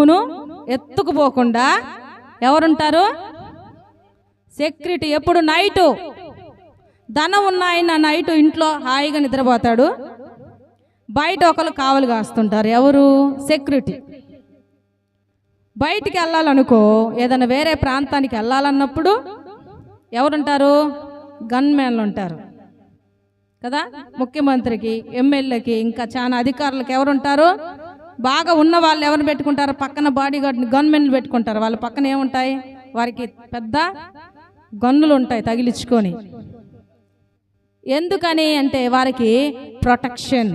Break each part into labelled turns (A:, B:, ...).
A: సొమ్మును ఎత్తుకుపోకుండా ఎవరుంటారు? సెక్యూరిటీ. ఎప్పుడు? నైటు. ధనం ఉన్నాయన్న నైటు ఇంట్లో హాయిగా నిద్రపోతాడు. బయట ఒకరు కావలు కాస్తుంటారు. ఎవరు? సెక్యూరిటీ. బయటికి వెళ్ళాలనుకో ఏదైనా వేరే ప్రాంతానికి వెళ్ళాలన్నప్పుడు ఎవరుంటారు? గన్మెన్లు ఉంటారు. కదా? ముఖ్యమంత్రికి ఎమ్మెల్యేకి ఇంకా చాలా అధికారులకు ఎవరుంటారు? బాగా ఉన్న వాళ్ళు ఎవరు పెట్టుకుంటారు? పక్కన బాడీ గార్డ్ గన్మెన్లు పెట్టుకుంటారు. వాళ్ళ పక్కన ఏముంటాయి? వారికి పెద్ద గన్నులు ఉంటాయి తగిలించుకొని. ఎందుకని అంటే వారికి ప్రొటెక్షన్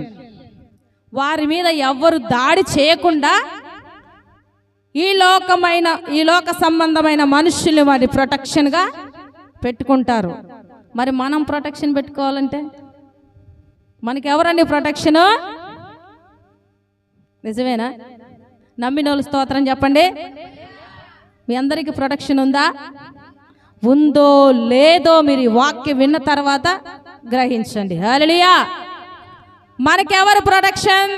A: వారి మీద ఎవ్వరు దాడి చేయకుండా ఈ లోకమైన ఈ లోక సంబంధమైన మనుషుల్ని వారి ప్రొటెక్షన్గా పెట్టుకుంటారు. మరి మనం ప్రొటెక్షన్ పెట్టుకోవాలంటే? మనకి ఎవరండి ప్రొటెక్షను నిజమేనా? నమ్మిన వాళ్ళు స్తోత్రం చెప్పండి. మీ అందరికీ ప్రొటెక్షన్ ఉందా? ఉందో లేదో మీరు వాక్యం విన్న తర్వాత గ్రహించండి. హలియా మనకెవరు ప్రొటెక్షన్?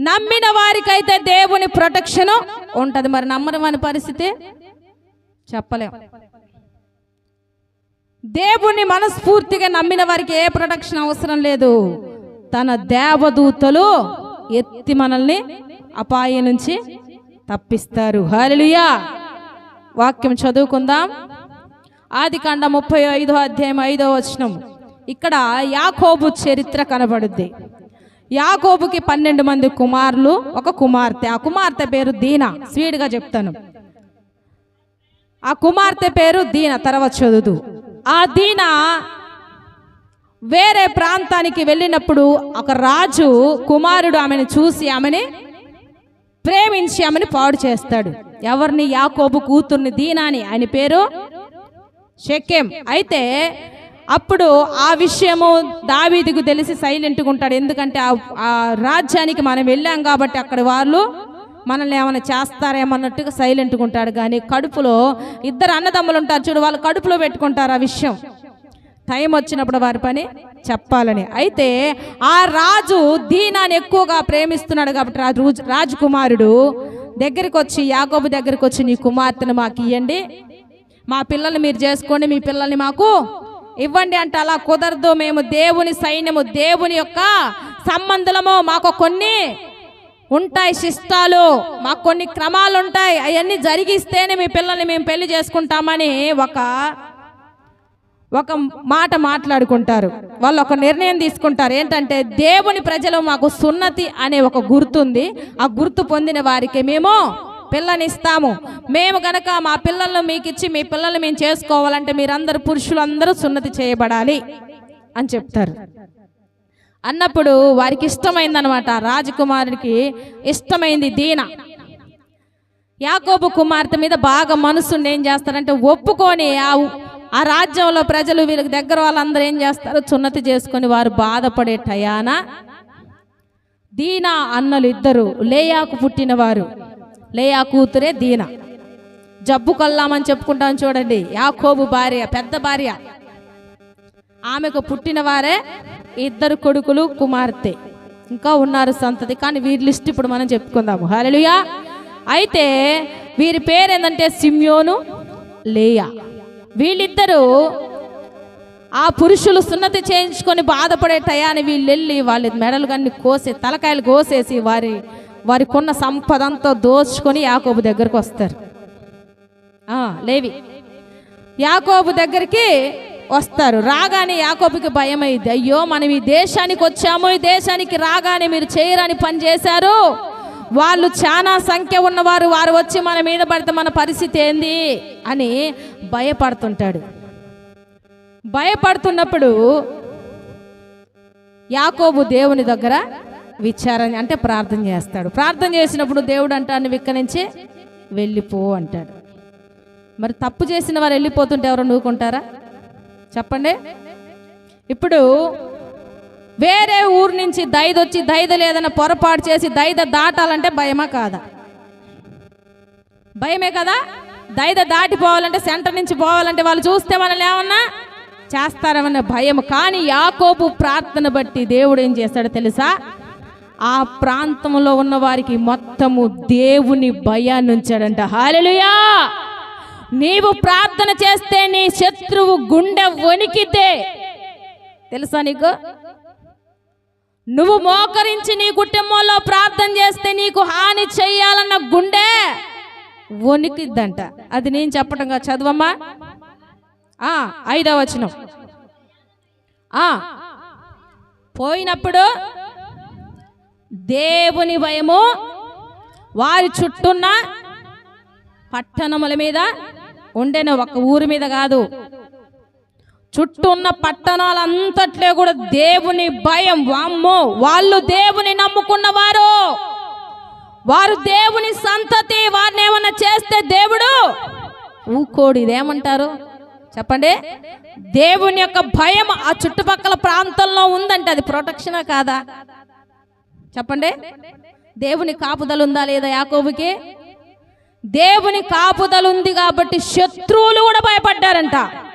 A: నమ్మిన వారికైతే దేవుని ప్రొటెక్షన్ ఉంటది. మరి నమ్మని వాని పరిస్థితి? చెప్పలేం. దేవుని మనస్ఫూర్తిగా నమ్మిన వారికి ఏ ప్రొటెక్షన్ అవసరం లేదు. తన దేవదూతలు ఎత్తి మనల్ని అపాయం నుంచి తప్పిస్తారు. హల్లెలూయా. వాక్యం చదువుకుందాం. ఆది కాండ ముప్పై ఐదో అధ్యాయం ఐదో వచనం. ఇక్కడ యాకోబు చరిత్ర కనబడుద్ది. యాకోబుకి పన్నెండు మంది కుమారులు ఒక కుమార్తె. ఆ కుమార్తె పేరు దీనా. స్వీడ్గా చెప్తాను. ఆ కుమార్తె పేరు దీన. తర్వాత చదువు ఆ దీన వేరే ప్రాంతానికి వెళ్ళినప్పుడు ఒక రాజు కుమారుడు ఆమెను చూసి ఆమెని ప్రేమించి ఆమెను పాడు చేస్తాడు. ఎవరిని? యాకోబు కూతుర్ని దీనాని. ఆయన పేరు షెకెం. అయితే అప్పుడు ఆ విషయము దావీదికు తెలిసి సైలెంట్గా ఉంటాడు. ఎందుకంటే ఆ ఆ రాజ్యానికి మనం వెళ్ళాం కాబట్టి అక్కడ వాళ్ళు మనల్ని ఏమైనా చేస్తారేమన్నట్టుగా సైలెంట్గా ఉంటాడు. కానీ కడుపులో ఇద్దరు అన్నదమ్ములు ఉంటారు చూడు వాళ్ళు కడుపులో పెట్టుకుంటారు ఆ విషయం. టైం వచ్చినప్పుడు వారి పని చెప్పాలని. అయితే ఆ రాజు దీనాన్ని ఎక్కువగా ప్రేమిస్తున్నాడు కాబట్టి రాజు రాజకుమారుడు దగ్గరికి వచ్చి యాగోబు దగ్గరికి వచ్చి నీ కుమార్తెను మాకు ఇవ్వండి మా పిల్లల్ని మీరు చేసుకోండి మీ పిల్లల్ని మాకు ఇవ్వండి అంటే అలా కుదరదు. మేము దేవుని సైన్యము దేవుని యొక్క సంబంధులము. మాకు కొన్ని ఉంటాయి శిష్టాలు మాకు కొన్ని క్రమాలు ఉంటాయి. అవన్నీ జరిగిస్తేనే మీ పిల్లల్ని మేము పెళ్ళి చేసుకుంటామని ఒక ఒక మాట మాట్లాడుకుంటారు. వాళ్ళు ఒక నిర్ణయం తీసుకుంటారు. ఏంటంటే దేవుని ప్రజలు మాకు సున్నతి అనే ఒక గుర్తుంది. ఆ గుర్తు పొందిన వారికి మేము పిల్లనిస్తాము. మేము కనుక మా పిల్లలను మీకు ఇచ్చి మీ పిల్లల్ని మేము చేసుకోవాలంటే మీరందరూ పురుషులందరూ సున్నతి చేయబడాలి అని చెప్తారు. అన్నప్పుడు వారికి ఇష్టమైందనమాట రాజకుమారుడికి ఇష్టమైంది దీన. యాకోబు కుమార్తె మీద బాగా మనసుండి ఏం చేస్తారంటే ఒప్పుకొని ఆ ఆ రాజ్యంలో ప్రజలు వీళ్ళకి దగ్గర వాళ్ళందరూ ఏం చేస్తారు? సున్నతి చేసుకొని వారు బాధపడే టయాన దీనా అన్నలు ఇద్దరు లేయాకు పుట్టినవారు లేయా కూతురే దీనా. జబ్బు కొల్లామని చెప్పుకుంటాం చూడండి. యాకోబు భార్య పెద్ద భార్య. ఆమెకు పుట్టిన వారే ఇద్దరు కొడుకులు కుమార్తె. ఇంకా ఉన్నారు సంతతి కానీ వీరి లిస్ట్ ఇప్పుడు మనం చెప్పుకుందాము. హలలుయా అయితే వీరి పేరు ఏంటంటే సిమ్యోను లేయా. వీళ్ళిద్దరూ ఆ పురుషులు సున్నతి చేయించుకొని బాధపడే టయాన్ని వీళ్ళు వెళ్ళి వాళ్ళ మెడలు కన్ని కోసి తలకాయలు కోసేసి వారి వారికున్న సంపదంతో దోచుకొని యాకోబు దగ్గరకు వస్తారు. లేవి. యాకోబు దగ్గరికి వస్తారు. రాగానే యాకోబుకి భయం అయింది అయ్యో మనం ఈ దేశానికి వచ్చాము ఈ దేశానికి రాగానే మీరు చేయరని పని చేశారు. వాళ్ళు చాలా సంఖ్య ఉన్నవారు వారు వచ్చి మన మీద పడితే మన పరిస్థితి ఏంది? అని భయపడుతుంటాడు. భయపడుతున్నప్పుడు యాకోబు దేవుని దగ్గర విచారణ అంటే ప్రార్థన చేస్తాడు. ప్రార్థన చేసినప్పుడు దేవుడు అంటాను విక్కనించి వెళ్ళిపో అంటాడు. మరి తప్పు చేసిన వారు వెళ్ళిపోతుంటే ఎవరు నూకుంటారా చెప్పండి. ఇప్పుడు వేరే ఊరు నుంచి దైదొచ్చి దైద లేదన్న పొరపాటు చేసి దైద దాటాలంటే భయమా కాదా? భయమే కదా? దైద దాటిపోవాలంటే సెంటర్ నుంచి పోవాలంటే వాళ్ళు చూస్తే మనల్ని ఏమన్నా చేస్తారన్న భయం కానీ యాకోబు ప్రార్థన బట్టి దేవుడు ఏం చేస్తాడో తెలుసా? ఆ ప్రాంతంలో ఉన్న వారికి మొత్తము దేవుని భయాన్ని ఉంచాడంట. హాలెలుయా నీవు ప్రార్థన చేస్తే నీ శత్రువు గుండె వణికితే తెలుసా నీకు? నువ్వు మోకరించి నీ కుటుంబంలో ప్రార్థన చేస్తే నీకు హాని చెయ్యాలన్న గుండె వణికిద్దంట. అది నేను చెప్పటంగా చదవమ్మా. ఆ, ఐదవ వచనం. ఆ, పోయినప్పుడు దేవుని భయము వారి చుట్టూన్న పట్టణముల మీద ఉండెను. ఒక ఊరి మీద కాదు. చుట్టూ ఉన్న పట్టణాలంతట్లో కూడా దేవుని భయం. వామ్మో వాళ్ళు దేవుని నమ్ముకున్నవారు. వారు దేవుని సంతతి వారిని ఏమన్నా చేస్తే దేవుడు ఊకోడు. ఇదేమంటారు? చెప్పండి. దేవుని యొక్క భయం ఆ చుట్టుపక్కల ప్రాంతంలో ఉందంటే అది ప్రొటెక్షనా కాదా? చెప్పండి. దేవుని కాపుదలు ఉందా లేదా యాకోబుకి? దేవుని కాపుదలు ఉంది కాబట్టి శత్రువులు కూడా భయపడ్డారంట.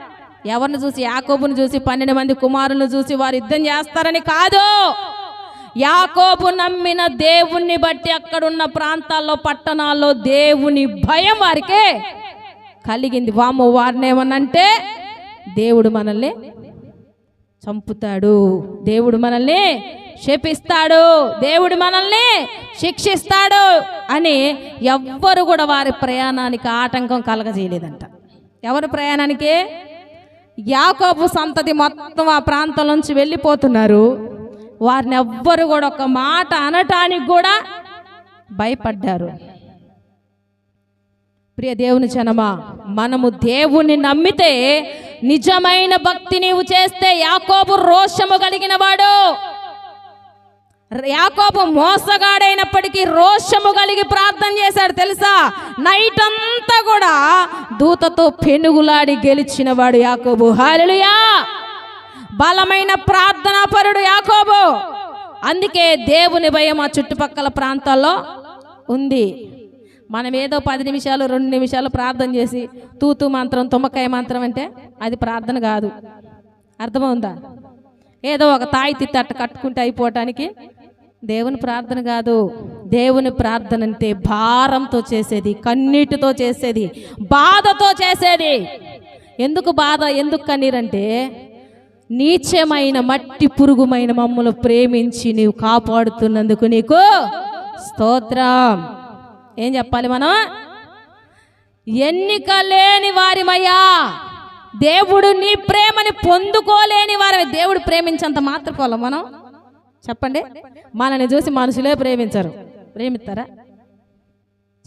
A: ఎవరిని చూసి యాకోబును చూసి పన్నెండు మంది కుమారులను చూసి వారు యుద్ధం చేస్తారని కాదు. యాకోబు నమ్మిన దేవుణ్ణి బట్టి అక్కడున్న ప్రాంతాల్లో పట్టణాల్లో దేవుని భయం వారికి కలిగింది. వాము వారిని ఏమనంటే దేవుడు మనల్ని చంపుతాడు. దేవుడు మనల్ని శపిస్తాడు. దేవుడు మనల్ని శిక్షిస్తాడు అని ఎవ్వరు కూడా వారి ప్రయాణానికి ఆటంకం కలగజేయలేదంట. ఎవరి ప్రయాణానికి? యాకోబు సంతతి మొత్తం ఆ ప్రాంతం నుంచి వెళ్ళిపోతున్నారు. వారిని ఎవ్వరు కూడా ఒక మాట అనటానికి కూడా భయపడ్డారు. ప్రియ దేవుని జనమా మనము దేవుని నమ్మితే నిజమైన భక్తి నీవు చేస్తే యాకోబు రోషము కలిగిన వాడు. యాకోబు మోసగాడైనప్పటికీ రోషము కలిగి ప్రార్థన చేశాడు తెలుసా? నైట్ అంతా కూడా దూతతో పెనుగులాడి గెలిచిన వాడు యాకోబు. హాలెలుయా బలమైన ప్రార్థనాపరుడు యాకోబు. అందుకే దేవుని భయం ఆ చుట్టుపక్కల ప్రాంతాల్లో ఉంది. మనం ఏదో పది నిమిషాలు రెండు నిమిషాలు ప్రార్థన చేసి తూతు మంత్రం తుమ్మకాయ మంత్రం అంటే అది ప్రార్థన కాదు. అర్థమవుందా? ఏదో ఒక తాయి తిత్తి కట్టుకుంటే అయిపోవటానికి దేవుని ప్రార్థన కాదు. దేవుని ప్రార్థన అంటే భారంతో చేసేది కన్నీటితో చేసేది బాధతో చేసేది. ఎందుకు బాధ? ఎందుకు కన్నీరంటే నీచమైన మట్టి పురుగుమైన మమ్మల్ని ప్రేమించి నీవు కాపాడుతున్నందుకు నీకు స్తోత్రం. ఏం చెప్పాలి మనం? ఎన్నిక లేని వారిమయ్యా దేవుడు నీ ప్రేమని పొందుకోలేని వారి దేవుడు ప్రేమించంత మాత్రపోల మనం? చెప్పండి. మనల్ని చూసి మనుషులే ప్రేమించరు. ప్రేమిస్తారా?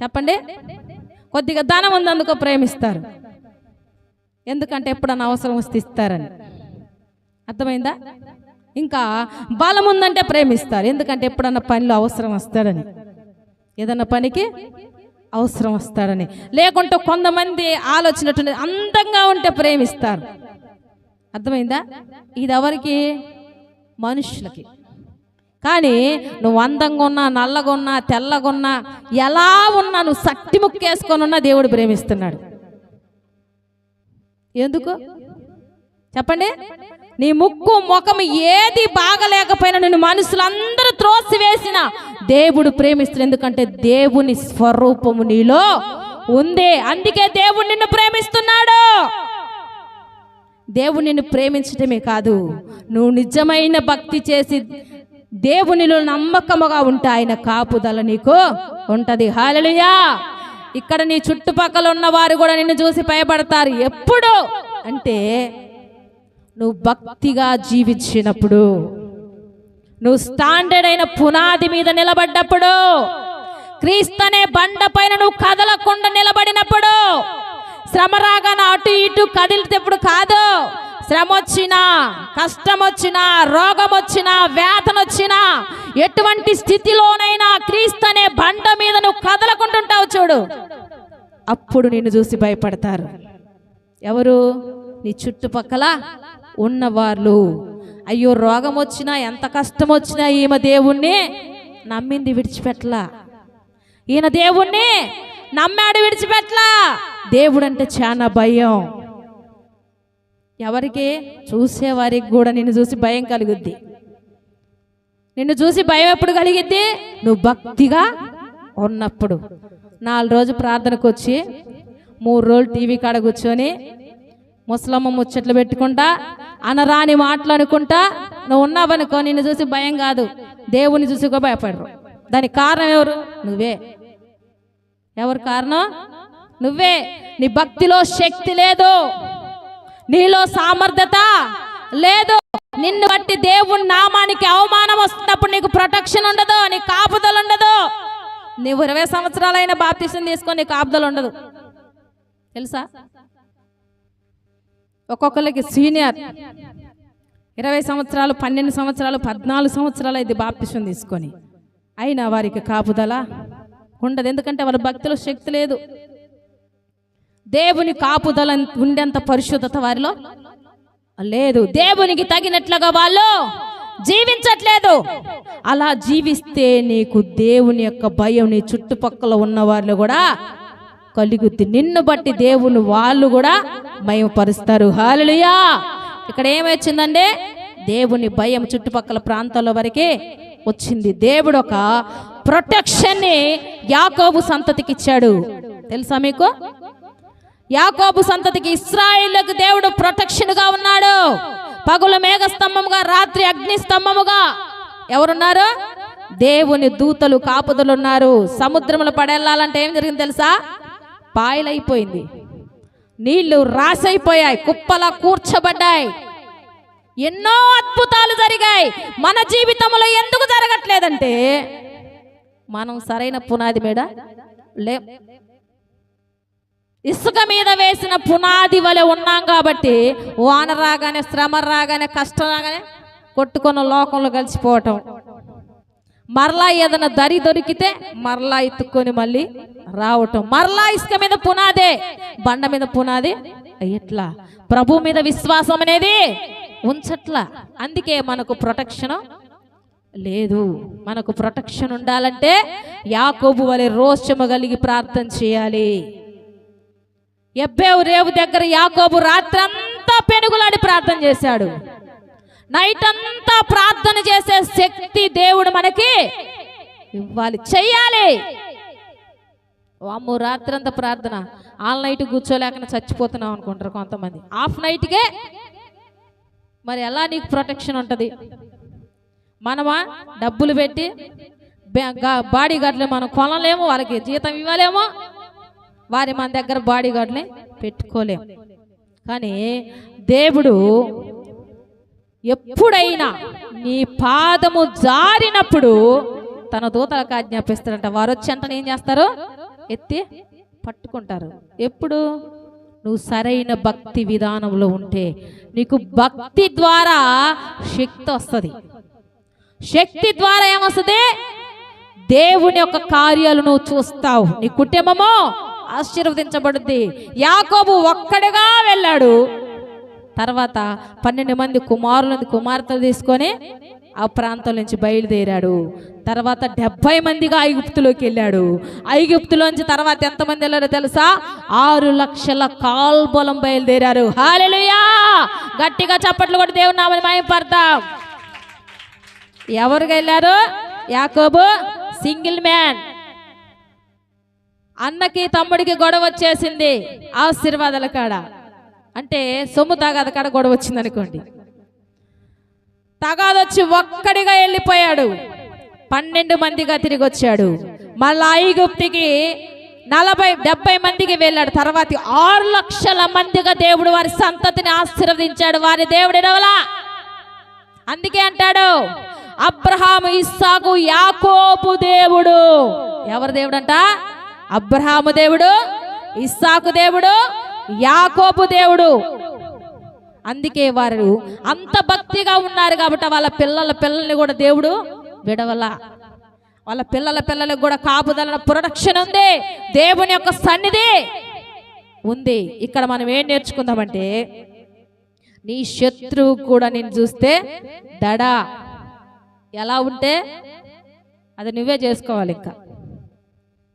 A: చెప్పండి. కొద్దిగా ధనం ఉందందుకో ప్రేమిస్తారు. ఎందుకంటే ఎప్పుడన్నా అవసరం వస్తే ఇస్తారని. అర్థమైందా? ఇంకా బలం ఉందంటే ప్రేమిస్తారు. ఎందుకంటే ఎప్పుడన్నా పనిలో అవసరం వస్తాడని. ఏదన్నా పనికి అవసరం వస్తాడని. లేకుంటే కొంతమంది ఆలోచన అందంగా ఉంటే ప్రేమిస్తారు. అర్థమైందా? ఇది ఎవరికి? మనుషులకి. కానీ నువ్వు అందంగా ఉన్నా నల్లగా ఉన్నా తెల్లగా ఉన్నా ఎలా ఉన్నా నువ్వు సట్టి ముక్కేసుకొని ఉన్నా దేవుడు ప్రేమిస్తున్నాడు. ఎందుకు? చెప్పండి. నీ ముక్కు ముఖం ఏది బాగలేకపోయినా నిన్ను మనుషులందరూ త్రోసివేసిన దేవుడు ప్రేమిస్తున్నాడు. ఎందుకంటే దేవుని స్వరూపము నీలో ఉంది. అందుకే దేవుడు నిన్ను ప్రేమిస్తున్నాడు. దేవుడు నిన్ను ప్రేమించటమే కాదు. నువ్వు నిజమైన భక్తి చేసి దేవునిలో నమ్మకముగా ఉంటే ఆయన కాపుదల నీకు ఉంటది. హాలలుయా ఇక్కడ నీ చుట్టుపక్కల ఉన్న వారు కూడా నిన్ను చూసి భయపడతారు. ఎప్పుడు? అంటే నువ్వు భక్తిగా జీవించినప్పుడు నువ్వు స్టాండర్డ్ అయిన పునాది మీద నిలబడ్డప్పుడు క్రీస్తనే బండ పైన నువ్వు కదలకుండా నిలబడినప్పుడు శ్రమ రాగాన అటు ఇటు కదిలితేప్పుడు కాదు. శ్రమ వచ్చినా కష్టం వచ్చినా రోగం వచ్చినా వేతన వచ్చినా ఎటువంటి స్థితిలోనైనా క్రీస్తు అనే బండ మీద నువ్వు కదలకుంటుంటావు చూడు. అప్పుడు నిన్ను చూసి భయపడతారు. ఎవరు? నీ చుట్టుపక్కల ఉన్నవాళ్ళు అయ్యో రోగం వచ్చినా ఎంత కష్టం వచ్చినా ఈమె దేవుణ్ణి నమ్మింది విడిచిపెట్టలా. ఈయన దేవుణ్ణి నమ్మాడు విడిచిపెట్టలా. దేవుడు అంటే చాలా భయం. ఎవరికి? చూసేవారికి కూడా నిన్ను చూసి భయం కలుగుద్ది. నిన్ను చూసి భయం ఎప్పుడు కలిగిద్ది? నువ్వు భక్తిగా ఉన్నప్పుడు. నాలుగు రోజు ప్రార్థనకు వచ్చి మూడు రోజులు టీవీ కాడ కూర్చొని ముసలమ్మ ముచ్చట్లు పెట్టుకుంటా అనరాని మాట్లాడుకుంటా నువ్వు ఉన్నావనుకో నిన్ను చూసి భయం కాదు. దేవుని చూసి కూడా భయపడరు. దానికి కారణం ఎవరు? నువ్వే. ఎవరు కారణం? నువ్వే. నీ భక్తిలో శక్తి లేదు. నీలో సామర్థ్యత లేదు. నిన్ను బట్టి దేవుని నామానికి అవమానం వస్తున్నప్పుడు నీకు ప్రొటెక్షన్ ఉండదు నీకు కాపుదలు ఉండదు. నువ్వు ఇరవై సంవత్సరాలైన బాప్తిసం తీసుకొని నీకు కాపుదలు ఉండదు. తెలుసా? ఒక్కొక్కరికి సీనియర్ ఇరవై సంవత్సరాలు పన్నెండు సంవత్సరాలు పద్నాలుగు సంవత్సరాలు అయితే బాప్తిసం తీసుకొని. అయినా వారికి కాపుదల ఉండదు. ఎందుకంటే వాళ్ళ భక్తిలో శక్తి లేదు. దేవుని కాపుదల ఉండేంత పరిశుద్ధత వారిలో లేదు. దేవునికి తగినట్లుగా వాళ్ళు జీవించట్లేదు. అలా జీవిస్తే నీకు దేవుని యొక్క భయం నీ చుట్టుపక్కల ఉన్న వాళ్ళు కూడా కలుగుద్ది నిన్ను బట్టి దేవుని వాళ్ళు కూడా భయపరుస్తారు హాలుయా ఇక్కడ ఏమొచ్చిందంటే దేవుని భయం చుట్టుపక్కల ప్రాంతాల వరకే వచ్చింది. దేవుడు ఒక ప్రొటెక్షన్ని యాకోబు సంతతికి ఇచ్చాడు. తెలుసా మీకు? యాకోబు సంతతికి ఇస్రాయిల్కు దేవుడు ప్రొటెక్షన్గా ఉన్నాడు. పగుల మేఘ స్తంభముగా రాత్రి అగ్ని స్తంభముగా ఎవరున్నారు? దేవుని దూతలు కాపుదలు ఉన్నారు సముద్రంలో పడెళ్ళాలంటే ఏం జరిగింది తెలుసా? పాయలైపోయింది. నీళ్ళు రాసైపోయాయి. కుప్పలా కూర్చబడ్డాయి. ఎన్నో అద్భుతాలు జరిగాయి. మన జీవితంలో ఎందుకు జరగట్లేదంటే మనం సరైన పునాది మీద లే ఇసుక మీద వేసిన పునాది వలె ఉన్నాం కాబట్టి వాన రాగానే శ్రమ రాగానే కష్టం రాగానే కొట్టుకున్న లోకంలో కలిసిపోవటం. మరలా ఏదైనా దరి దొరికితే మరలా ఎత్తుక్కొని మళ్ళీ రావటం. మరలా ఇసుక మీద పునాదే. బండ మీద పునాది. ఎట్లా? ప్రభు మీద విశ్వాసం అనేది ఉంచట్లా. అందుకే మనకు ప్రొటెక్షన్ లేదు. మనకు ప్రొటెక్షన్ ఉండాలంటే యాకోబు వలె రోషము కలిగి ప్రార్థన చేయాలి. ఎబ్బేవు రేవు దగ్గర యాకోబు రాత్రంతా పెనుగులాడి ప్రార్థన చేశాడు. నైట్ అంతా ప్రార్థన చేసే శక్తి దేవుడు మనకి ఇవ్వాలి. చెయ్యాలి. అమ్మో రాత్రంతా ప్రార్థన. ఆల్ నైట్ కూర్చోలేక చచ్చిపోతున్నాం అనుకుంటారు కొంతమంది. హాఫ్ నైట్కే. మరి ఎలా నీకు ప్రొటెక్షన్ ఉంటుంది? మనమా డబ్బులు పెట్టి బాడీ గార్డులు మనం కొనలేము వాళ్ళకి జీతం ఇవ్వలేము. వారి మన దగ్గర బాడీ గార్డ్ని పెట్టుకోలేం. కానీ దేవుడు ఎప్పుడైనా నీ పాదము జారినప్పుడు తన దూతలకు ఆజ్ఞాపిస్తారంట వారు వచ్చి అంటనే ఏం చేస్తారు? ఎత్తి పట్టుకుంటారు. ఎప్పుడు? నువ్వు సరైన భక్తి విధానంలో ఉంటే నీకు భక్తి ద్వారా శక్తి వస్తుంది. శక్తి ద్వారా ఏమొస్తుంది? దేవుని యొక్క కార్యాలు నువ్వు చూస్తావు. నీ కుటుంబము ఆశీర్వదించబడుద్ది. యాకోబు ఒక్కడిగా వెళ్ళాడు. తర్వాత పన్నెండు మంది కుమారులని కుమార్తెలు తీసుకొని ఆ ప్రాంతం నుంచి బయలుదేరాడు. తర్వాత డెబ్బై మందిగా ఐగుప్తులోకి వెళ్ళాడు. ఐగుప్తులోంచి తర్వాత ఎంతమంది వెళ్ళారో తెలుసా? ఆరు లక్షల కాల్బలం బయలుదేరారు. హాలెలుయా గట్టిగా చప్పట్లు కూడా దేవుని నామని మాయపడతాం ఎవరికి వెళ్ళారు? యాకోబు సింగిల్ మ్యాన్. అన్నకి తమ్ముడికి గొడవ వచ్చేసింది. ఆశీర్వాదాల కాడ. అంటే సొమ్ము తాగాద కాడ గొడవ వచ్చింది అనుకోండి. తగాదొచ్చి ఒక్కడిగా వెళ్ళిపోయాడు. పన్నెండు మందిగా తిరిగి వచ్చాడు మళ్ళా ఐగుప్తికి నలభై డెబ్బై మందికి వెళ్ళాడు. తర్వాత ఆరు లక్షల మందిగా దేవుడు వారి సంతతిని ఆశీర్వదించాడు. వారి దేవుడు ఎడవలా? అందుకే అంటాడు అబ్రహాము ఇస్సాకు యాకోపు దేవుడు. ఎవరు దేవుడు అబ్రహాము దేవుడు ఇస్సాకు దేవుడు యాకోబు దేవుడు. అందుకే వారు అంత భక్తిగా ఉన్నారు కాబట్టి వాళ్ళ పిల్లల పిల్లల్ని కూడా దేవుడు విడవల. వాళ్ళ పిల్లల పిల్లలకు కూడా కాపుదల ప్రొడక్షన్ ఉంది. దేవుని యొక్క సన్నిధి ఉంది. ఇక్కడ మనం ఏం నేర్చుకుందామంటే నీ శత్రువు కూడా నేను చూస్తే దడా. ఎలా ఉంటే అది నువ్వే చేసుకోవాలి ఇంకా.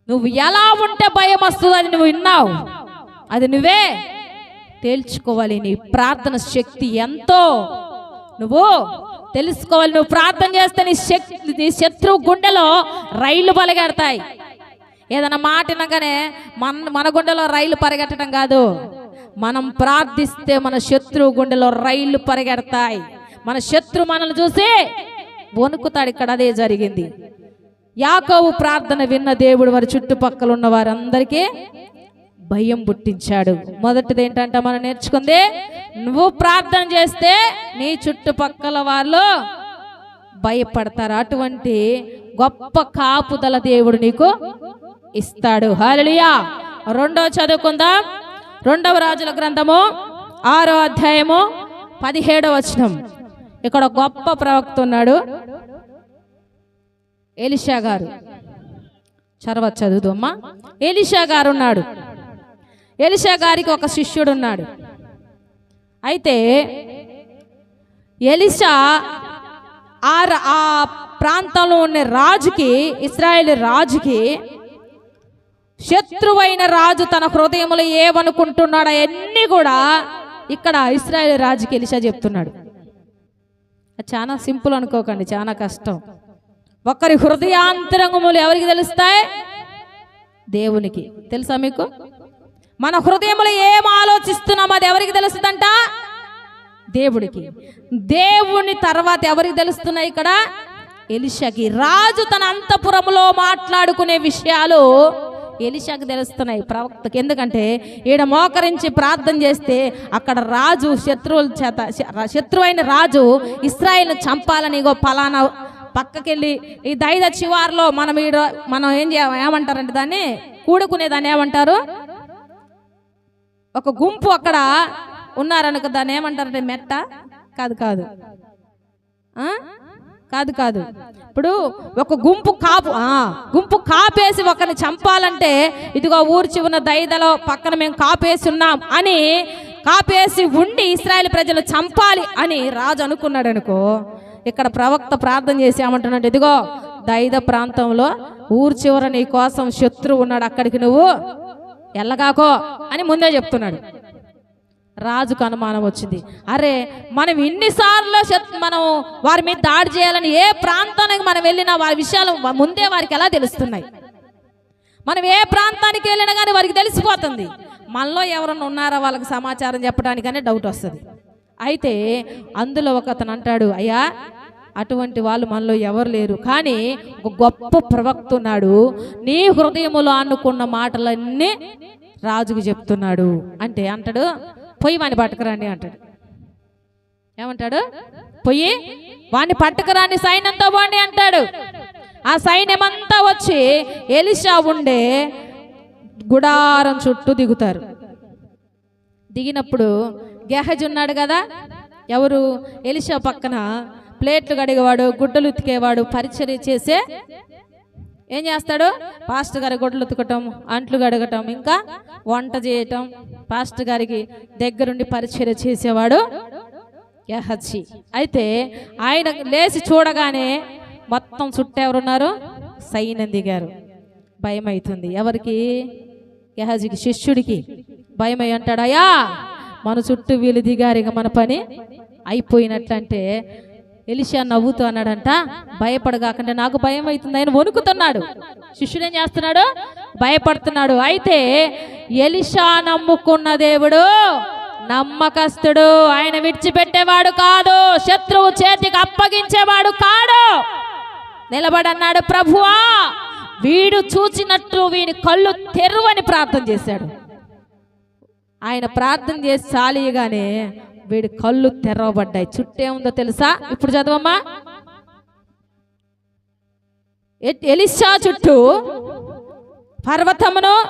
A: నువ్వు ఎలా ఉంటే భయం వస్తుంది అది నువ్వు విన్నావు. అది నువ్వే తేల్చుకోవాలి నీ ప్రార్థన శక్తి ఎంతో. నువ్వు తెలుసుకోవాలి నువ్వు ప్రార్థన చేస్తే నీ శక్తి నీ శత్రువు గుండెలో రైళ్ళు పరిగెడతాయి ఏదైనా మాట వినగానే మన మన గుండెలో రైలు పరిగెట్టడం కాదు. మనం ప్రార్థిస్తే మన శత్రువు గుండెలో రైళ్ళు పరిగెడతాయి. మన శత్రు మనల్ని చూసి వణుకుతాడు. ఇక్కడ అదే జరిగింది. యాకోవు ప్రార్థన విన్న దేవుడు వారి చుట్టుపక్కల ఉన్న వారందరికీ భయం పుట్టించాడు. మొదటిది ఏంటంటే మనం నేర్చుకుంది నువ్వు ప్రార్థన చేస్తే నీ చుట్టుపక్కల వాళ్ళు భయపడతారు. అటువంటి గొప్ప కాపుదల దేవుడు నీకు ఇస్తాడు. హాలలియా రెండో చదువుకుందాం. రెండవ రాజుల గ్రంథము ఆరో అధ్యాయము పదిహేడవ వచనం. ఇక్కడ గొప్ప ప్రవక్త ఉన్నాడు. ఎలిషా గారు. చరవ చదువుదమ్మా? ఎలిషా గారు ఉన్నాడు ఎలిషా గారికి ఒక శిష్యుడు ఉన్నాడు అయితే ఎలిషా ఆ ఆ ప్రాంతంలో ఉన్న రాజుకి ఇస్రాయేల్ రాజుకి శత్రువైన రాజు తన హృదయంలో ఏమనుకుంటున్నాడో అన్నీ కూడా ఇక్కడ ఇస్రాయేల్ రాజుకి ఎలిషా చెప్తున్నాడు. చాలా సింపుల్ అనుకోకండి చాలా కష్టం. ఒకరి హృదయాంతరంగములు ఎవరికి తెలుస్తాయి? దేవునికి. తెలుసా మీకు? మన హృదయములు ఏం ఆలోచిస్తున్నాం అది ఎవరికి తెలుస్తుందంట? దేవుడికి. దేవుని తర్వాత ఎవరికి తెలుస్తున్నాయి ఇక్కడ? ఎలిషాకి. రాజు తన అంతపురంలో మాట్లాడుకునే విషయాలు ఎలిషకి తెలుస్తున్నాయి ప్రవక్తకి. ఎందుకంటే ఈడ మోకరించి ప్రార్థన చేస్తే అక్కడ రాజు శత్రువుల చేత శత్రువైన రాజు ఇస్రాయిల్ని చంపాలని ఇగో పలానా పక్కకెళ్ళి ఈ దైద చివార్లో మనం ఈడ మనం ఏం చేయ ఏమంటారంటే దాన్ని? కూడుకునే దాన్ని ఏమంటారు? ఒక గుంపు అక్కడ ఉన్నారనుక దాన్ని ఏమంటారంటే మెట్ట? కాదు కాదు. కాదు కాదు. ఇప్పుడు ఒక గుంపు కాపు గుంపు కాపేసి ఒకరిని చంపాలంటే ఇదిగో ఊరు చివరిన దైదలో పక్కన మేము కాపేసి ఉన్నాం అని కాపేసి ఉండి ఇస్రాయేల్ ప్రజలు చంపాలి అని రాజు అనుకున్నాడు అనుకో ఇక్కడ ప్రవక్త ప్రార్థన చేసి ఏమంటున్నాడు ఇదిగో దైద ప్రాంతంలో ఊరు చివర నీ కోసం శత్రువు ఉన్నాడు. అక్కడికి నువ్వు ఎల్లగాకో అని ముందే చెప్తున్నాడు. రాజుకు అనుమానం వచ్చింది. అరే మనం ఇన్నిసార్లు మనం వారి మీద దాడి చేయాలని ఏ ప్రాంతానికి మనం వెళ్ళినా వారి విషయాలు ముందే వారికి ఎలా తెలుస్తున్నాయి? మనం ఏ ప్రాంతానికి వెళ్ళినా కానీ వారికి తెలిసిపోతుంది. మనలో ఎవరన్నా ఉన్నారా? వాళ్ళకి సమాచారం చెప్పడానికనే డౌట్ వస్తుంది. అయితే అందులో ఒక అతను అంటాడు అయ్యా అటువంటి వాళ్ళు మనలో ఎవరు లేరు. కానీ ఒక గొప్ప ప్రవక్త ఉన్నాడు. నీ హృదయములో అనుకున్న మాటలన్నీ రాజుకు చెప్తున్నాడు. అంటే అంటాడు పొయ్యి వాని పట్టుకురండి అంటాడు. ఏమంటాడు? పొయ్యి వాణ్ణి పట్టుకురాని సైన్యంతో పోండి అంటాడు. ఆ సైన్యమంతా వచ్చి ఎలిషా ఉండే గుడారం చుట్టూ దిగుతారు. దిగినప్పుడు గెహజ్ ఉన్నాడు కదా? ఎవరు? ఎలిషా పక్కన ప్లేట్లు కడిగేవాడు గుడ్డలు ఉతికేవాడు పరిచర్య చేసే ఏం చేస్తాడు? పాస్టర్ గారి గుడ్డలు ఉతకటం అంట్లు కడగటం ఇంకా వంట చేయటం. పాస్ట్ గారికి దగ్గరుండి పరిచర్య చేసేవాడు యహచ్చి అయితే ఆయన లేచి చూడగానే మొత్తం చుట్టూ ఎవరున్నారు? సైన్యం దిగారు. భయం అవుతుంది ఎవరికి? యహజికి శిష్యుడికి. భయం అయి అంటాడు అయ్యా! మన చుట్టూ వీళ్ళు దిగారు ఇక మన పని అయిపోయినట్లంటే ఎలిషా నవ్వుతూ అన్నాడంట భయపడగాకంటే నాకు భయం అవుతుంది ఆయన వణుకుతున్నాడు. శిష్యుడేం చేస్తున్నాడు? భయపడుతున్నాడు. అయితే ఎలిషా నమ్ముకున్న దేవుడు నమ్మకస్తుడు. ఆయన విడిచిపెట్టేవాడు కాదు. శత్రువు చేతికి అప్పగించేవాడు కాడు. నిలబడన్నాడు ప్రభువా. వీడు చూచినట్టు వీని కళ్ళు తెరువని ప్రార్థన చేశాడు. ఆయన ప్రార్థన చేసి చాలియగానే వీడి కళ్ళు తెరవబడ్డాయి. చుట్టేముందో తెలుసా? ఇప్పుడు చదవమ్మా. ఎ- ఎలిషా చుట్టూ పర్వతమును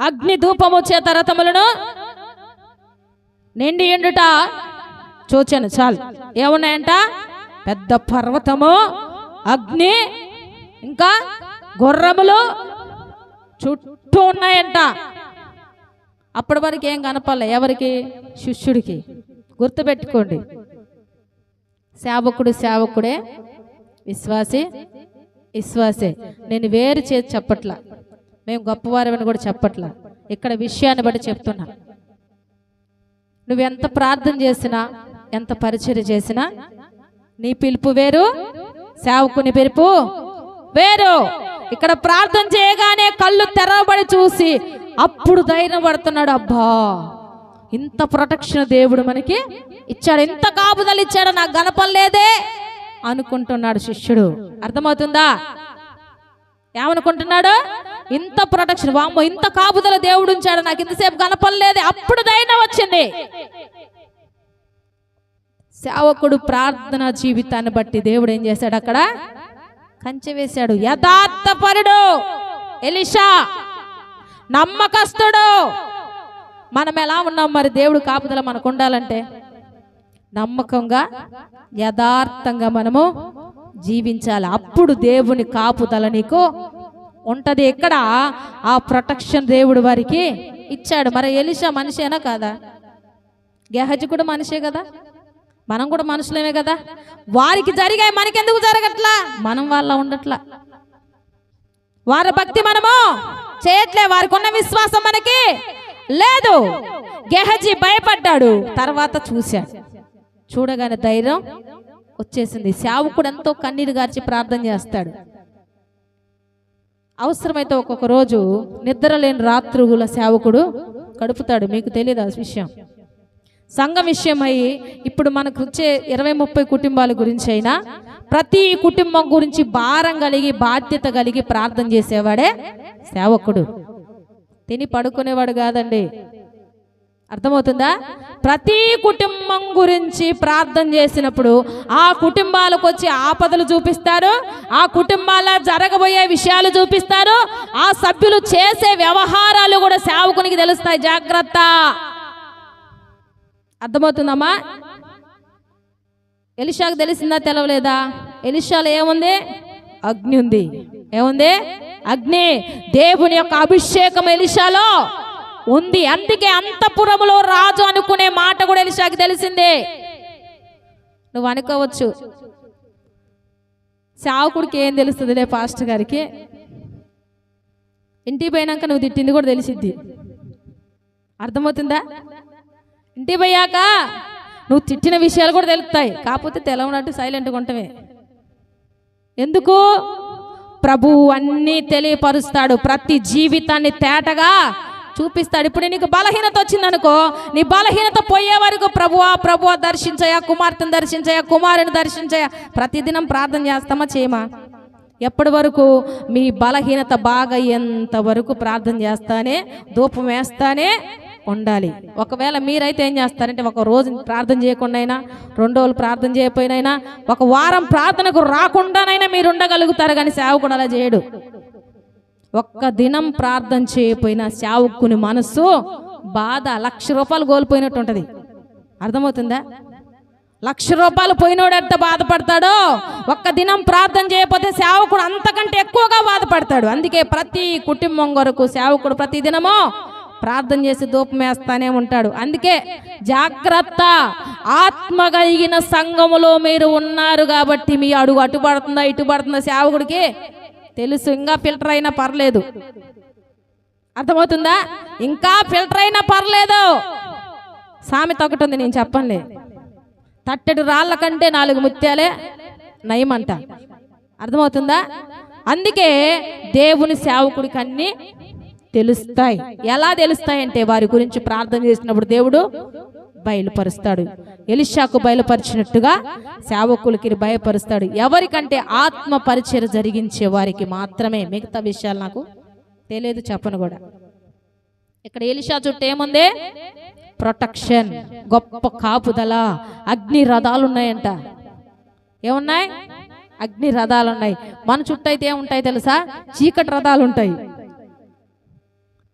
A: అగ్ని ధూపము చేత రథములను నిండి ఎండుట చూచాను. చాలు. ఏమున్నాయంట? పెద్ద పర్వతము అగ్ని ఇంకా గుర్రములు చుట్టూ ఉన్నాయంట. అప్పటి వరకు ఏం కనపాలి ఎవరికి? శిష్యుడికి. గుర్తుపెట్టుకోండి. సేవకుడు సేవకుడే విశ్వాసి విశ్వాసే. నేను వేరు చేసి చెప్పట్లా. మేము గొప్పవారమని కూడా చెప్పట్లా. ఇక్కడ విషయాన్ని బట్టి చెప్తున్నా. నువ్వెంత ప్రార్థన చేసినా ఎంత పరిచయం చేసినా నీ పిలుపు వేరు సేవకుని పిలుపు వేరు. ఇక్కడ ప్రార్థన చేయగానే కళ్ళు తెరవబడి చూసి అప్పుడు ధైర్యం పడుతున్నాడు అబ్బా. ఇంత ప్రొటెక్షన్ దేవుడు మనకి ఇచ్చాడు. ఇంత కాపుదలు ఇచ్చాడు. నాకు గనపలేదే అనుకుంటున్నాడు శిష్యుడు. అర్థమవుతుందా? ఏమనుకుంటున్నాడు? ఇంత ప్రొటెక్షన్ వామ్మో ఇంత కాపుదల దేవుడు ఉంచాడు. నాకు ఇంతసేపు కనపడలేదే అప్పుడు ధైర్యం వచ్చింది. సేవకుడు ప్రార్థన జీవితాన్ని బట్టి దేవుడు ఏం చేశాడు అక్కడ? కంచె వేశాడు. యథార్థపరుడు. ఎలిషా నమ్మకస్తుడు. మనం ఎలా ఉన్నాం మరి? దేవుడు కాపుదల మనకు ఉండాలంటే నమ్మకంగా యథార్థంగా మనము జీవించాలి. అప్పుడు దేవుని కాపుదల నీకు ఉంటది. ఎక్కడ? ఆ ప్రొటెక్షన్ దేవుడు వారికి ఇచ్చాడు. మరి ఎలిషా మనిషేనా కాదా? గెహజి కూడా మనిషే కదా? మనం కూడా మనుషులేమే కదా? వారికి జరిగాయి మనకెందుకు జరగట్లా? మనం వాళ్ళ ఉండట్లా. వారి భక్తి మనము చేయట్లే వారికి ఉన్న విశ్వాసం మనకి లేదు. గెహజీ భయపడ్డాడు. తర్వాత చూశాడు. చూడగానే ధైర్యం వచ్చేసింది. సేవకుడు ఎంతో కన్నీరు గార్చి ప్రార్థన చేస్తాడు. అవసరమైతే ఒక్కొక్క రోజు నిద్ర లేని రాత్రుల సేవకుడు గడుపుతాడు. మీకు తెలియదు ఆ విషయం? సంఘం విషయమై ఇప్పుడు మనకు వచ్చే ఇరవై ముప్పై కుటుంబాల గురించి అయినా ప్రతి కుటుంబం గురించి భారం కలిగి బాధ్యత కలిగి ప్రార్థన చేసేవాడే సేవకుడు. తిని పడుకునేవాడు కాదండి. అర్థమవుతుందా? ప్రతి కుటుంబం గురించి ప్రార్థన చేసినప్పుడు ఆ కుటుంబాలకు వచ్చి ఆపదలు చూపిస్తారు ఆ కుటుంబాల జరగబోయే విషయాలు చూపిస్తారు ఆ సభ్యులు చేసే వ్యవహారాలు కూడా సేవకునికి తెలుస్తాయి. జాగ్రత్త. అర్థమవుతుందమ్మా? ఎలిషాకు తెలిసిందా తెలవలేదా? ఎలిషాలో ఏముంది? అగ్ని ఉంది. ఏముంది? అగ్ని. దేవుని యొక్క అభిషేకం ఎలిషాలో ఉంది. అందుకే అంతపురములో రాజు అనుకునే మాట కూడా ఎలిషాకి తెలిసిందే. నువ్వు అనుకోవచ్చు. సావుకుడికి ఏం తెలుస్తుందిలే పాస్టర్ గారికి? ఇంటికి పోయినాక నువ్వు తిట్టింది కూడా తెలిసిద్ది. అర్థమవుతుందా? ఇంటికి పోయాక నువ్వు తిట్టిన విషయాలు కూడా తెలుస్తాయి కాకపోతే తెలవనట్టు సైలెంట్గా ఉంటవే ఎందుకు? ప్రభువు అన్నీ తెలియపరుస్తాడు. ప్రతి జీవితాన్ని తేటగా చూపిస్తాడు. ఇప్పుడు నీకు బలహీనత వచ్చిందనుకో నీ బలహీనత పోయే వరకు ప్రభువా ప్రభువా దర్శించయా కుమార్తెను దర్శించయా కుమారుని దర్శించయా ప్రతిదినం ప్రార్థన చేస్తామా చేయమా? ఎప్పటి వరకు? మీ బలహీనత బాగా అయ్యేంత వరకు ప్రార్థన చేస్తానే ధూపం వేస్తానే ఉండాలి. ఒకవేళ మీరైతే ఏం చేస్తారంటే ఒక రోజు ప్రార్థన చేయకుండానైనా రెండు రోజులు ప్రార్థన చేయకపోయినైనా ఒక వారం ప్రార్థనకు రాకుండానైనా మీరు ఉండగలుగుతారు కానీ సేవకుడు అలా చేయడు. ఒక్క దినం ప్రార్థన చేయకపోయినా సేవకుని మనస్సు బాధ లక్ష రూపాయలు కోల్పోయినట్టు ఉంటుంది. అర్థమవుతుందా? లక్ష రూపాయలు పోయినోడు ఎంత బాధపడతాడో? ఒక్క దినం ప్రార్థన చేయకపోతే సేవకుడు అంతకంటే ఎక్కువగా బాధపడతాడు. అందుకే ప్రతి కుటుంబం కొరకు సేవకుడు ప్రతి దినము ప్రార్థన చేసి ధూపం వేస్తానే ఉంటాడు. అందుకే జాగ్రత్త. ఆత్మ కలిగిన సంఘములో మీరు ఉన్నారు కాబట్టి మీ అడుగు అటు పడుతుందా ఇటు పడుతుందా సేవకుడికి తెలుసు. ఇంకా ఫిల్టర్ అయినా పర్లేదు. అర్థమవుతుందా? ఇంకా ఫిల్టర్ అయినా పర్లేదు. సామెత ఒకటి ఉంది నేను చెప్పండి. తట్టెడు రాళ్ళ కంటే నాలుగు ముత్యాలే నయమంట. అర్థమవుతుందా? అందుకే దేవుని సేవకుడికి అన్ని తెలుస్తాయి. ఎలా తెలుస్తాయంటే వారి గురించి ప్రార్థన చేసినప్పుడు దేవుడు బయలుపరుస్తాడు. ఎలిషాకు బయలుపరిచినట్టుగా సేవకులకి బయలుపరుస్తాడు. ఎవరికంటే ఆత్మ పరిచయం జరిగించే వారికి మాత్రమే. మిగతా విషయాలు నాకు తెలియదు చెప్పను కూడా. ఇక్కడ ఎలిషా చుట్టూ ఏముంది? ప్రొటెక్షన్. గొప్ప కాపుదల. అగ్ని రథాలు ఉన్నాయంట. ఏమున్నాయి? అగ్ని రథాలు ఉన్నాయి. మన చుట్టూ అయితే ఏముంటాయి తెలుసా? చీకటి రథాలు ఉంటాయి.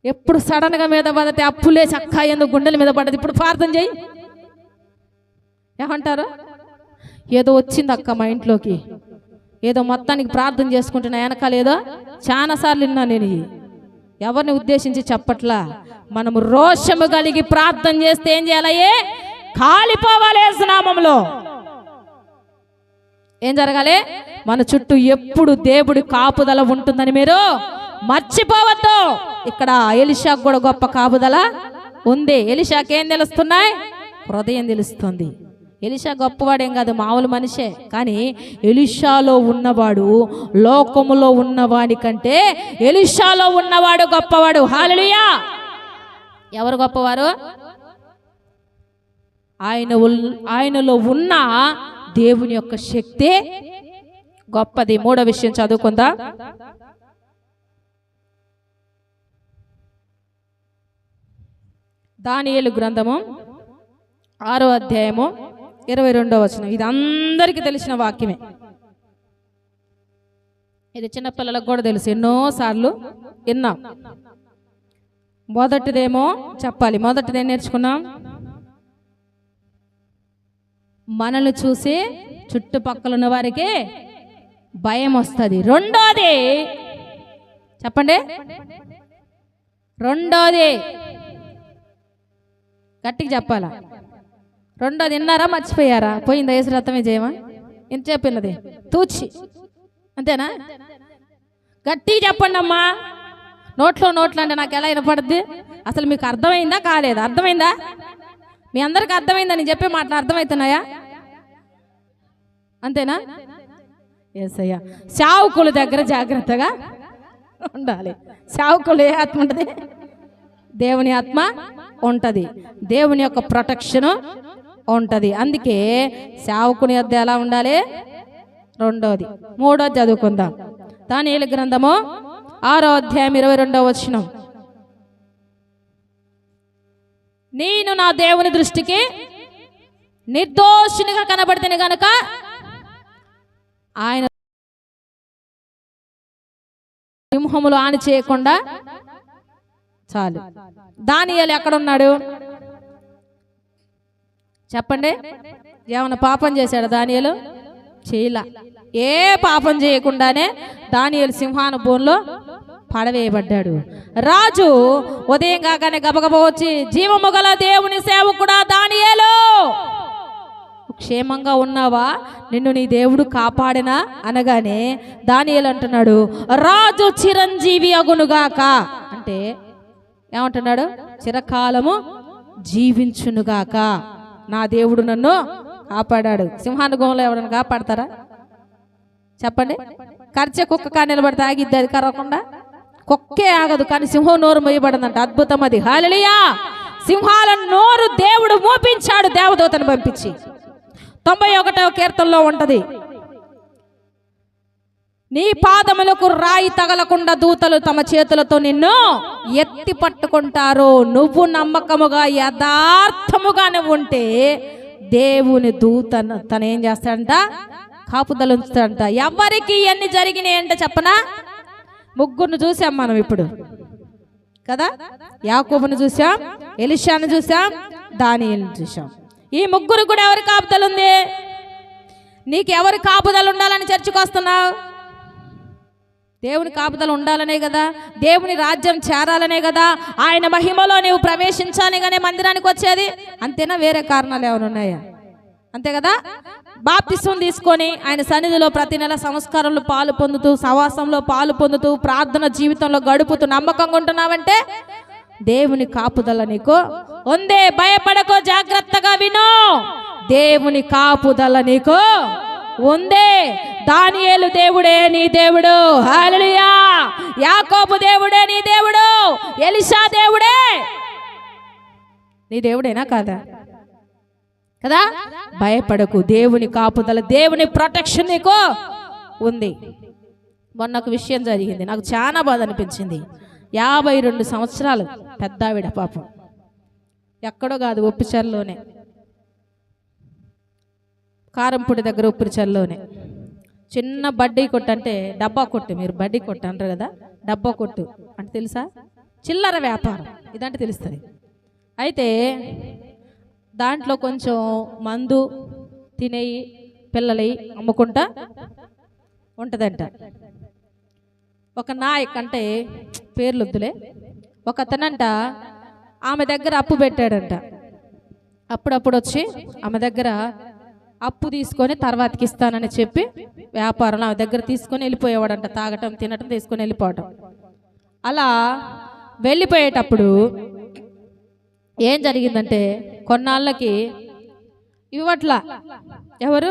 A: ఎప్పుడు సడన్గా మీద పడితే అప్పులే చక్క ఎందుకు గుండెల మీద పడ్డది. ఇప్పుడు ప్రార్థన చేయి. ఏమంటారు? ఏదో వచ్చింది అక్క మా ఇంట్లోకి. ఏదో మొత్తానికి ప్రార్థన చేసుకుంటున్నా. వెనకాల ఏదో చాలా సార్లు విన్నా నేను ఎవరిని ఉద్దేశించి చెప్పట్లా? మనము రోషము కలిగి ప్రార్థన చేస్తే ఏం చేయాలయ్యే కాలిపోవాలి నామంలో. ఏం జరగాలి? మన చుట్టూ ఎప్పుడు దేవుడి కాపుదల ఉంటుందని మీరు మర్చిపోవద్దు. ఇక్కడ ఎలిషాకు కూడా గొప్ప కాపుదల ఉంది. ఎలిషాకి ఏం తెలుస్తున్నాయి? హృదయం తెలుస్తుంది. ఎలిషా గొప్పవాడేం కాదు మామూలు మనిషే. కానీ ఎలిషాలో ఉన్నవాడు లోకములో ఉన్నవాడి కంటే ఎలిషాలో ఉన్నవాడు గొప్పవాడు. హాలలుయా! ఎవరు గొప్పవారు? ఆయన ఆయనలో ఉన్న దేవుని యొక్క శక్తి గొప్పది. మూడో విషయం చదువుకుందా. దానియేలు గ్రంథము ఆరో అధ్యాయము ఇరవై రెండో వచనం. ఇది అందరికీ తెలిసిన వాక్యమే. ఇది చిన్నపిల్లలకు కూడా తెలుసు. ఎన్నోసార్లు విన్నాం. మొదటిదేమో చెప్పాలి. మొదటిది ఏం నేర్చుకున్నాం? మనల్ని చూసి చుట్టుపక్కల ఉన్న వారికి భయం వస్తుంది. రెండోది చెప్పండి. రెండోది గట్టిగా చెప్పాలా? రెండోది విన్నారా? మర్చిపోయారా? పోయిందా యేసు రథమే చేయమా ఇంత చెప్పినది తూచి. అంతేనా? గట్టిగా చెప్పండి అమ్మా. నోట్లో నోట్లో అంటే నాకు ఎలా వినపడుద్ది? అసలు మీకు అర్థమైందా? కాలేదా? అర్థమైందా? మీ అందరికి అర్థమైందా? నేను చెప్పే మాటలు అర్థమవుతున్నాయా? అంతేనా? ఎస్ అయ్యా శావుకుల దగ్గర జాగ్రత్తగా ఉండాలి. శావుకులు ఏ ఆత్మ ఉంటుంది? దేవుని ఆత్మ ఉంటుంది. దేవుని యొక్క ప్రొటెక్షన్ ఉంటుంది. అందుకే సేవకుని యొద్ద ఎలా ఉండాలి? రెండోది. మూడోది చదువుకుందాం. దానియేలు గ్రంథము ఆరో అధ్యాయం ఇరవై రెండవ వచనం. నేను నా దేవుని దృష్టికి నిర్దోషినిగా కనబడితే గనక ఆయన సింహములు ఆని చేయకుండా చాలు. దానియాలు ఎక్కడున్నాడు? చెప్పండి. ఏమైనా పాపం చేశాడు దానియలు? చేయలా. ఏ పాపం చేయకుండానే దానియలు సింహానుభవంలో పడవేయబడ్డాడు. రాజు ఉదయం కాగానే గబగబ వచ్చి జీవము గల దేవుని సేవకుడా దానియేలు! క్షేమంగా ఉన్నావా? నిన్ను నీ దేవుడు కాపాడినా? అనగానే దానియలు అంటున్నాడు రాజు చిరంజీవి అగునుగాక. అంటే ఏమంటున్నాడు? చిరకాలము జీవించునుగాక. నా దేవుడు నన్ను కాపాడాడు. సింహానుగంలో ఎవడన్నా కాపాడతారా? చెప్పండి. కరిచే కుక్క కా నిలబడితే ఆగిద్ది అది కరవకుండా? కుక్కే ఆగదు కానీ సింహం నోరు మొయ్యబడిందంట. అద్భుతం అది. హాలియా సింహాల నోరు దేవుడు మోపించాడు దేవదూతను పంపించి. తొంభై ఒకటవ కీర్తనలో ఉంటది. నీ పాదములకు రాయి తగలకుండా దూతలు తమ చేతులతో నిన్ను ఎత్తి పట్టుకుంటారు. నువ్వు నమ్మకముగా యథార్థముగా నువ్వు ఉంటే దేవుని దూత తను ఏం చేస్తాడంట? కాపుదలు ఉంచుతాడంట. ఎవరికి ఇవన్నీ జరిగినాయి అంటే చెప్పనా? ముగ్గురిని చూసాం మనం ఇప్పుడు. కదా? యాకోబును చూసాం ఎలిషాను చూసాం దానియల్ని చూసాం. ఈ ముగ్గురు కూడా ఎవరి కాపుదలు ఉంది? నీకు ఎవరి కాపుదలు ఉండాలని చర్చకు వస్తున్నావు దేవుని కాపుదలు ఉండాలనే కదా దేవుని రాజ్యం చేరాలనే కదా ఆయన మహిమలో నీవు ప్రవేశించాలి కానీ మందిరానికి వచ్చేది? అంతేనా? వేరే కారణాలు ఏమైనా ఉన్నాయా? అంతే కదా? బాప్తిస్వం తీసుకొని ఆయన సన్నిధిలో ప్రతి నెల సంస్కారంలో పాలు పొందుతూ సవాసంలో పాలు పొందుతూ ప్రార్థన జీవితంలో గడుపుతూ నమ్మకంగా ఉంటున్నావంటే దేవుని కాపుదల నీకు ఉందే. భయపడకో జాగ్రత్తగా విను. దేవుని కాపుదల నీకు ఉందే. దానియేలు దేవుడే నీ దేవుడు. హల్లెలూయా. యాకోబు దేవుడే నీ దేవుడు. ఎలిషా దేవుడే. నీ దేవుడేనా కాదా? కదా? భయపడకు. దేవుని కాపుదల దేవుని ప్రొటెక్షన్ నీకు ఉంది. మొన్న ఒక విషయం జరిగింది. నాకు చాలా బాధ అనిపించింది. యాభై రెండు సంవత్సరాలు పెద్దావిడ పాపం. ఎక్కడో కాదు ఒప్పిచర్లోనే. కారంపొడి దగ్గర ఉప్పిరిచల్లోనే చిన్న బడ్డీ కొట్టు అంటే డబ్బా కొట్టు మీరు బడ్డీ కొట్టు అంటారు కదా డబ్బా కొట్టు. అంటే తెలుసా? చిల్లర వ్యాపారం ఇదంటే తెలుస్తుంది. అయితే దాంట్లో కొంచెం మందు తినేయి పిల్లలై అమ్ముకుంటా ఉంటుందంట. ఒక నాయక్ అంటే పేర్లు వద్దులే ఒక అతనంట ఆమె దగ్గర అప్పు పెట్టాడంట. అప్పుడప్పుడు వచ్చి ఆమె దగ్గర అప్పు తీసుకొని తర్వాతకి ఇస్తానని చెప్పి వ్యాపారం ఆమె దగ్గర తీసుకొని వెళ్ళిపోయేవాడంట. తాగటం తినటం తీసుకొని వెళ్ళిపోవటం. అలా వెళ్ళిపోయేటప్పుడు ఏం జరిగిందంటే కొన్నాళ్ళకి ఇవ్వట్లా. ఎవరు?